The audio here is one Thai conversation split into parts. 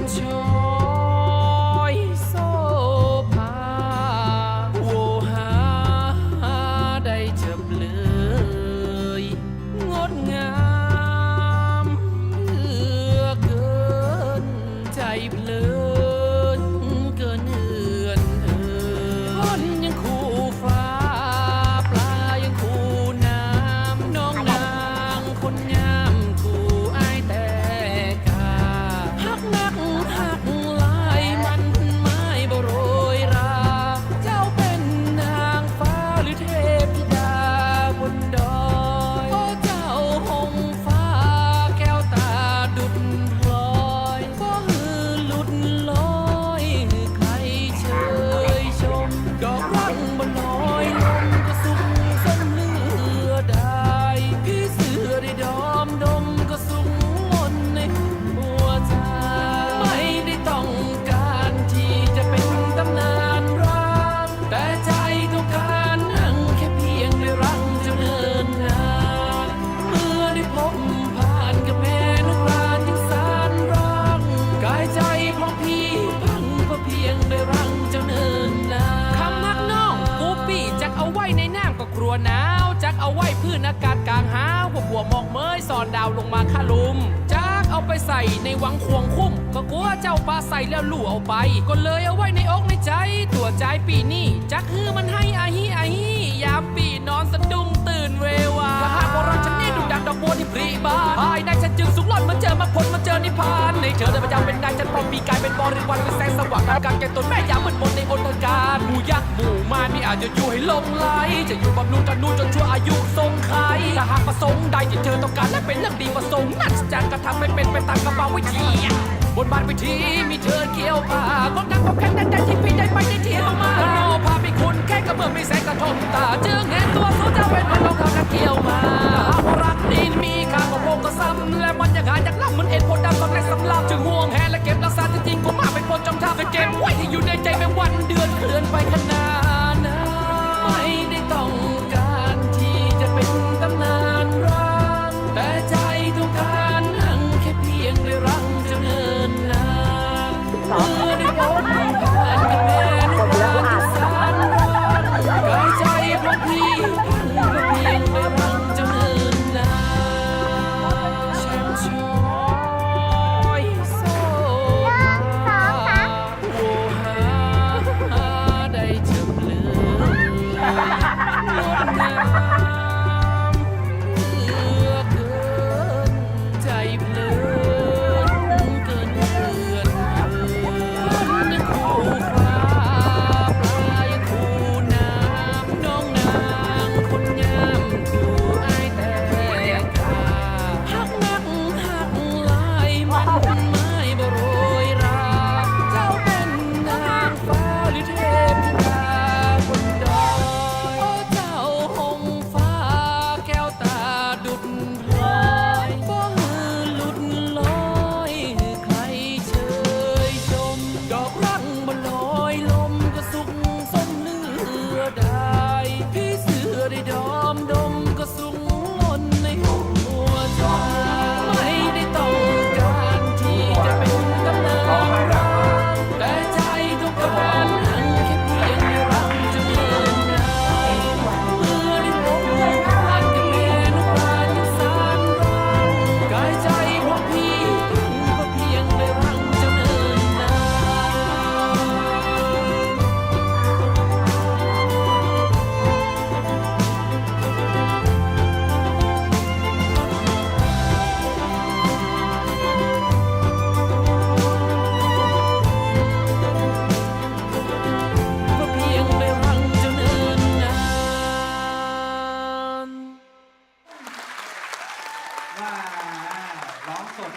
until กลัวหนาวจักเอาไว้พืชนอากาศกลางหาวพวกหัวหมอกเมยสอนดาวลงมาคาลุมจักเอาไปใส่ในวังควงคุ้มก็กลัวเจ้าปลาใส่แล้วลู่เอาไป ก็เลยเอาไว้ในอกในใจ ตัวใจปีนี้จักฮือมันให้อาฮีอาฮี ในเธอได้ประจำเป็นนายฉันปลอมปีกายเป็นบริวารเป็นแสงสว่างทำการแก่ตนแม่ยามมืดมนในอนตการหมู่ยักษ์หมู่มารมีอาจจะอยู่ให้ลงไหลจะอยู่บำรุงตนูจนชั่วอายุทรงไขถ้าหากประสงค์ใดที่เธอต้องการและเป็นเรื่องดีประสงค์นั่นจะกระทำให้เป็นไปตามกระเป๋าวิธีบนบานวิธีมีเธอเกี่ยวผ้างดงามความแข็งแรงใจที่พี่ได้ไปได้เที่ยวมาโอ้พาไปคุณแค่กระเบื้องไมีแสงกระทบตาจึงเห็นตัวสู้จ้าเป็นมันลองทำนักา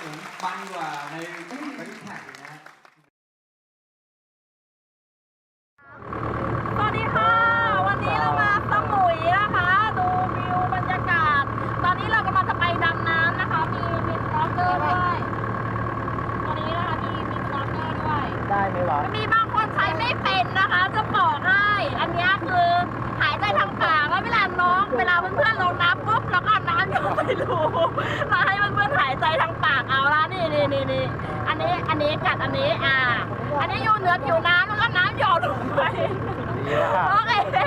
ร้องสดถึงมันกว่าในบริแท็กอีกนะสวัสดีค่ะ วันนี้เรามาสมุยนะคะ ดูวิวบรรยากาศ ตอนนี้เรากำลังจะไปดำน้ำนะคะ มีมีสโนว์เกอร์ด้วยตอนนี้นะคะมีมีสโนว์เกอร์ด้วย ได้ไหมวะมีบางคนใช้ไม่เป็นนะคะ จะบอกให้ อันเนี้ยคือหายใจทางปากแล้วเวลาน้อง เวลาเพื่อนๆลงน้ำปุ๊บแล้วก็เอาน้ำโยนไปรู นี่นี่อันนี้อันนี้กัดอันนี้อ่า อันนี้อยู่เหนือผิวน้ำแล้วก็น้ำหยดลงไปโอเค